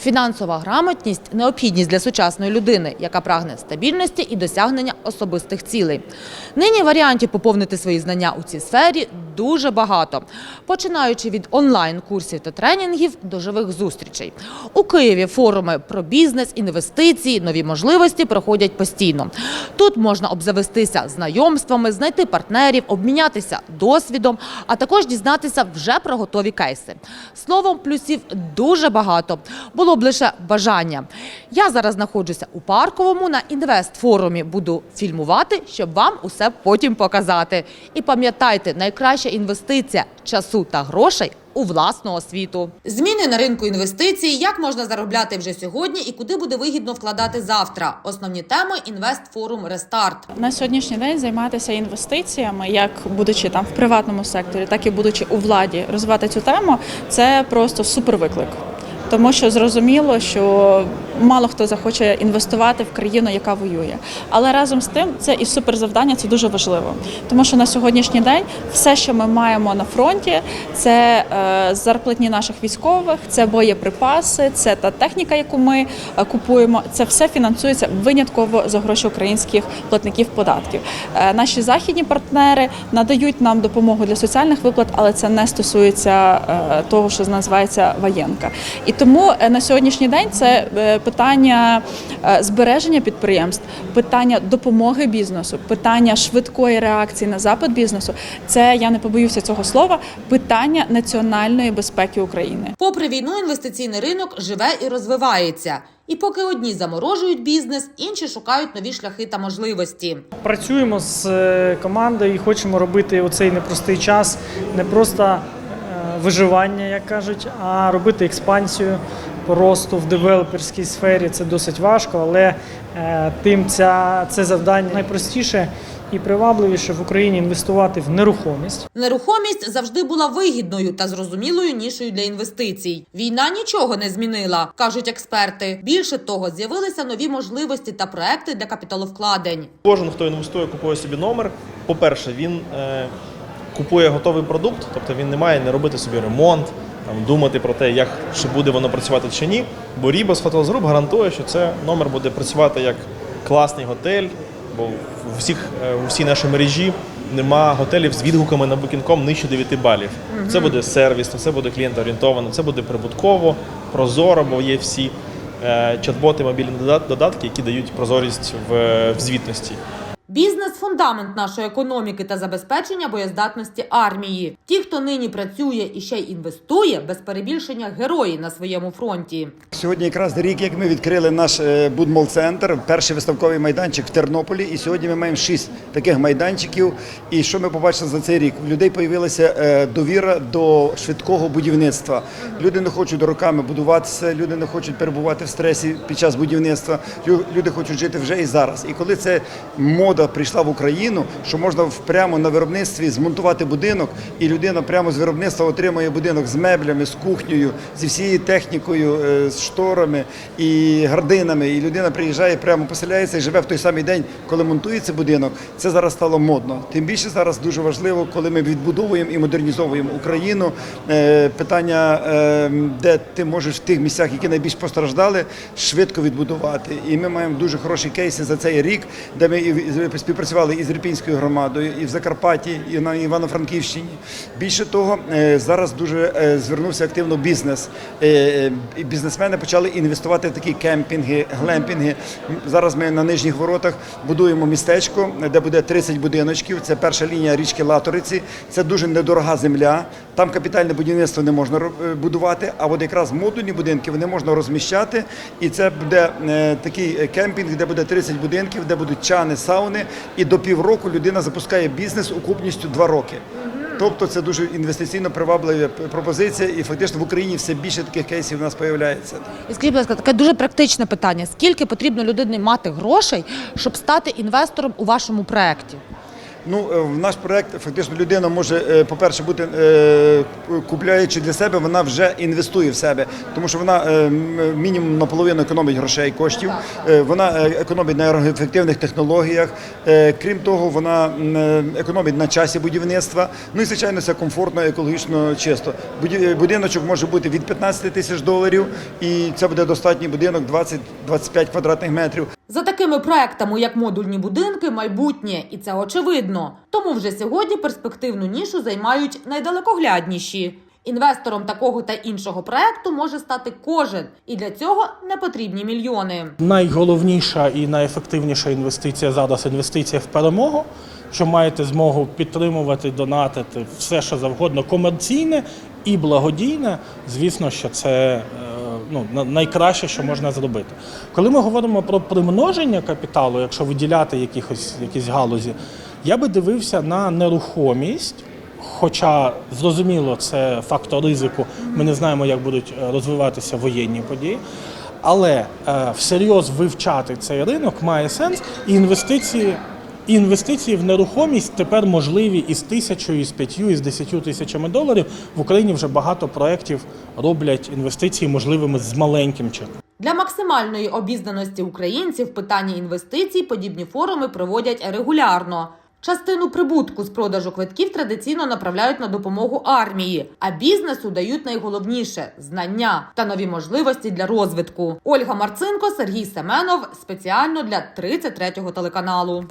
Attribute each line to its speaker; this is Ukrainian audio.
Speaker 1: Фінансова грамотність необхідність для сучасної людини, яка прагне стабільності і досягнення особистих цілей. Нині варіантів поповнити свої знання у цій сфері дуже багато, починаючи від онлайн-курсів та тренінгів до живих зустрічей. У Києві форуми про бізнес, інвестиції, нові можливості проходять постійно. Тут можна обзавестися знайомствами, знайти партнерів, обмінятися досвідом, а також дізнатися вже про готові кейси. Словом, плюсів дуже багато. Було б лише бажання. Я зараз знаходжуся у парковому на інвестфорумі. Буду фільмувати, щоб вам усе потім показати. І пам'ятайте, найкраща інвестиція часу та грошей. У власну освіту зміни на ринку інвестицій, як можна заробляти вже сьогодні і куди буде вигідно вкладати завтра. Основні теми інвестфорум Рестарт.
Speaker 2: На сьогоднішній день займатися інвестиціями, як будучи там в приватному секторі, так і будучи у владі, розвивати цю тему це просто супервиклик. Тому що зрозуміло, що мало хто захоче інвестувати в країну, яка воює. Але разом з тим це і суперзавдання, це дуже важливо. Тому що на сьогоднішній день все, що ми маємо на фронті, це е, зарплатні наших військових, це боєприпаси, це та техніка, яку ми е, купуємо. Це все фінансується винятково за гроші українських платників податків. Е, Наші західні партнери надають нам допомогу для соціальних виплат, але це не стосується того, що називається воєнка. І тому на сьогоднішній день це питання е, збереження підприємств, питання допомоги бізнесу, питання швидкої реакції на запит бізнесу. Це я не побоюся цього слова. Питання національної безпеки України.
Speaker 1: Попри війну, інвестиційний ринок живе і розвивається. І поки одні заморожують бізнес, інші шукають нові шляхи та можливості.
Speaker 3: Працюємо з е, командою і хочемо робити оцей непростий час не просто виживання, як кажуть, а робити експансію по росту в девелоперській сфері. Це досить важко, але е, тим ця, це завдання найпростіше і привабливіше в Україні інвестувати в нерухомість.
Speaker 1: Нерухомість завжди була вигідною та зрозумілою нішою для інвестицій. Війна нічого не змінила, кажуть експерти. Більше того, з'явилися нові можливості та проекти для капіталовкладень.
Speaker 4: Кожен, хто інвестує, купує собі номер. По-перше, він е, купує готовий продукт, тобто він не має не робити собі ремонт, там, думати про те, як чи буде воно працювати чи ні. Бо Hotels Group гарантує, що це номер буде працювати як класний готель, бо в усіх, е, у всій нашій мережі нема готелів з відгуками на Booking.com нижче 9 балів. Це буде сервісно, це буде клієнтоорієнтовано, це буде прибутково, прозоро, бо є всі е, чат-боти, мобільні додат- додатки, які дають прозорість в, в звітності.
Speaker 1: Бізнес фундамент нашої економіки та забезпечення боєздатності армії. Ті, хто нині працює і ще й інвестує, без перебільшення герої на своєму фронті.
Speaker 5: Сьогодні якраз рік, як ми відкрили наш е, будмол-центр, перший виставковий майданчик в Тернополі. І сьогодні ми маємо шість таких майданчиків. І що ми побачили за цей рік? У людей з'явилася е, довіра до швидкого будівництва. Люди не хочуть роками будуватися, люди не хочуть перебувати в стресі під час будівництва. Люди хочуть жити вже і зараз. І коли це мода прийшла в Україну, що можна прямо на виробництві змонтувати будинок, і людина прямо з виробництва отримує будинок з меблями, з кухнею, зі всією технікою, е, з шторами і гардинами. І людина приїжджає, прямо поселяється і живе в той самий день, коли монтується будинок. Це зараз стало модно. Тим більше зараз дуже важливо, коли ми відбудовуємо і модернізовуємо Україну. е, Питання, е, де ти можеш в тих місцях, які найбільш постраждали, швидко відбудувати. І ми маємо дуже хороші кейси за цей рік, де ми і співпрацювали і з Ірпінською громадою, і в Закарпатті, і на Івано-Франківщині. Більше того, е, зараз дуже е, звернувся активно бізнес. Е, бізнесмени почали інвестувати в такі кемпінги, глемпінги. Зараз ми на нижніх воротах будуємо містечко, де буде 30 будиночків. Це перша лінія річки Латориці. Це дуже недорога земля. Там капітальне будівництво не можна е, будувати, а от якраз модульні будинки вони можна розміщати. І це буде е, такий е, кемпінг, де буде 30 будинків, де будуть чани, сауни. І до півроку людина запускає бізнес окупністю 2 роки. Тобто це дуже інвестиційно приваблива пропозиція, і фактично в Україні все більше таких кейсів у нас з'являється.
Speaker 1: І скажіть, будь ласка, таке дуже практичне питання: скільки потрібно людині мати грошей, щоб стати інвестором у вашому проєкті?
Speaker 5: Ну, е, в наш проект фактично людина може, е, по-перше, бути е, купляючи для себе, вона вже інвестує в себе, тому що вона мінімум наполовину економить грошей коштів, вона економить на енергоефективних технологіях. Крім того, вона економить на часі будівництва. Ну і звичайно, це комфортно, екологічно чисто. Будиночок може бути від 15 тисяч доларів, і це буде достатній будинок 20-25 квадратних метрів.
Speaker 1: За такими проектами, як модульні будинки, майбутнє, і це очевидно. Тому вже сьогодні перспективну нішу займають найдалекоглядніші. Інвестором такого та іншого проекту може стати кожен, і для цього не потрібні мільйони.
Speaker 6: Найголовніша і найефективніша інвестиція зараз інвестиція в перемогу, що маєте змогу підтримувати, донатити все, що завгодно, комерційне і благодійне. Звісно, що це е, ну, на- найкраще, що можна зробити. Коли ми говоримо про примноження капіталу, якщо виділяти якихось якісь галузі, я би дивився на нерухомість. Хоча зрозуміло, це фактор ризику. Ми не знаємо, як будуть е, розвиватися воєнні події. Але е, всерйоз вивчати цей ринок має сенс, і інвестиції, інвестиції в нерухомість тепер можливі із тисячою, із п'ятью, із десятью тисячами доларів. В Україні вже багато проєктів роблять інвестиції можливими з маленьким чеком.
Speaker 1: Для максимальної обізнаності українців в питанні інвестицій подібні форуми проводять регулярно. Частину прибутку з продажу квитків традиційно направляють на допомогу армії, а бізнесу дають найголовніше знання та нові можливості для розвитку. Ольга Марцинко, Сергій Семенов спеціально для 33-го телеканалу.